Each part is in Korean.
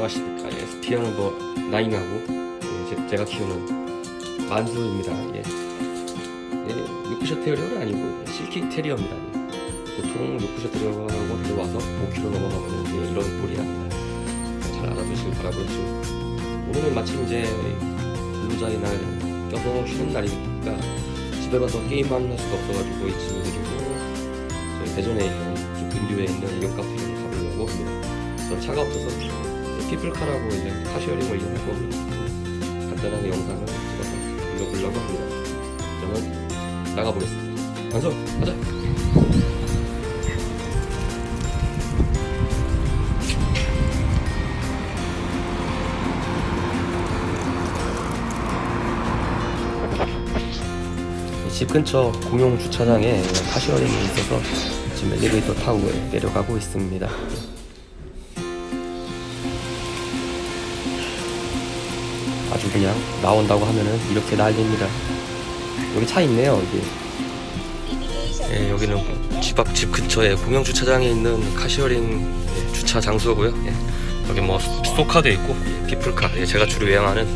안녕하십니까. 예, 스피어노버 나인하고 예, 제- 제가 키우는 만수입니다. 예. 예, 요크셔 테리어는 아니고 예, 실키 테리어입니다. 예. 보통 요크셔 테리어라고 데려와서 5kg 넘어가면 예, 이런 꼴이 납니다. 잘 알아두시길 바라고요. 오늘은 마침 이제 근로자의 날 껴서 쉬는 날이니까 집에 가서 게임만 할 수가 없어가지고 이 친구들이고 저희 대전에 있는 좀 근교에 있는 이용 카페를 가보려고 합니다. 전 차가 없어서 피플카라고 이제 카시어링을 이용할 겁니다. 간단하게 영상을 찍어서 올려보려고 합니다. 저는 나가보겠습니다. 완성! 가자! 집 근처 공용 주차장에 카시어링이 있어서 지금 엘리베이터 타고 내려가고 있습니다. 아주 그냥 나온다고 하면은 이렇게 난립니다. 여기 차 있네요. 여기. 예, 여기는 집 앞 집 근처에 공영 주차장에 있는 카시어링 예, 주차 장소고요. 예. 여기 뭐 소카도 있고 예, 피플카. 예, 제가 주로 유행하는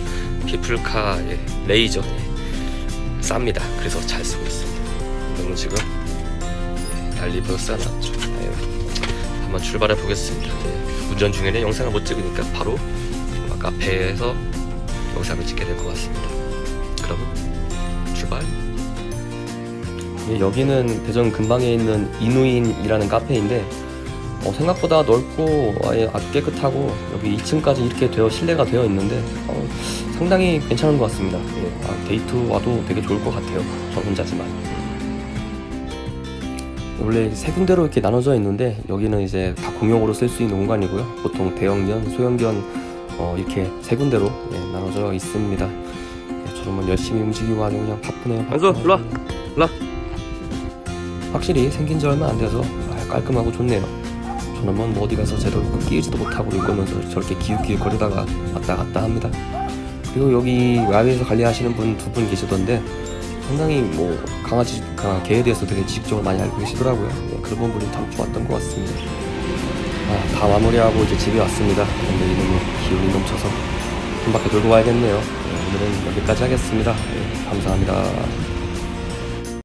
피플카 예, 레이저 예, 쌉니다. 그래서 잘 쓰고 있습니다. 저는 지금 써놨죠. 아유, 한번 출발해 보겠습니다. 예, 운전 중에는 영상을 못 찍으니까 바로 아마 카페에서 영상을 찍게 될 것 같습니다. 그러면 출발. 예, 여기는 대전 근방에 있는 이누인이라는 카페인데 어, 생각보다 넓고 아예 깨끗하고 여기 2층까지 이렇게 되어 실내가 되어 있는데 어, 상당히 괜찮은 것 같습니다. 예, 아, 데이트 와도 되게 좋을 것 같아요. 저 혼자지만. 원래 세 군데로 이렇게 나눠져 있는데 여기는 이제 다 공용으로 쓸 수 있는 공간이고요. 보통 대형견, 소형견 어, 이렇게 세 군데로 예, 나눠져 있습니다. 예, 저는 열심히 움직이고 아주 그냥 바쁘네요. 안수, 바쁘네요. 일로 와. 일로 와. 확실히 생긴 지 얼마 안 돼서 아, 깔끔하고 좋네요. 저는 뭐 어디 가서 제대로 끼우지도 못하고 이거면서 저렇게 기웃기웃 거리다가 왔다 갔다 합니다. 그리고 여기 야외에서 관리하시는 분 두 분 계시던데 상당히 뭐 강아지, 강 개에 대해서 되게 지식적으로 많이 알고 계시더라고요. 예, 그런 부분이 참 좋았던 것 같습니다. 아, 다 마무리하고 이제 집에 왔습니다. 근데 이놈이 기운이 넘쳐서 한 바퀴 돌고 와야겠네요. 예, 오늘은 여기까지 하겠습니다. 예, 감사합니다.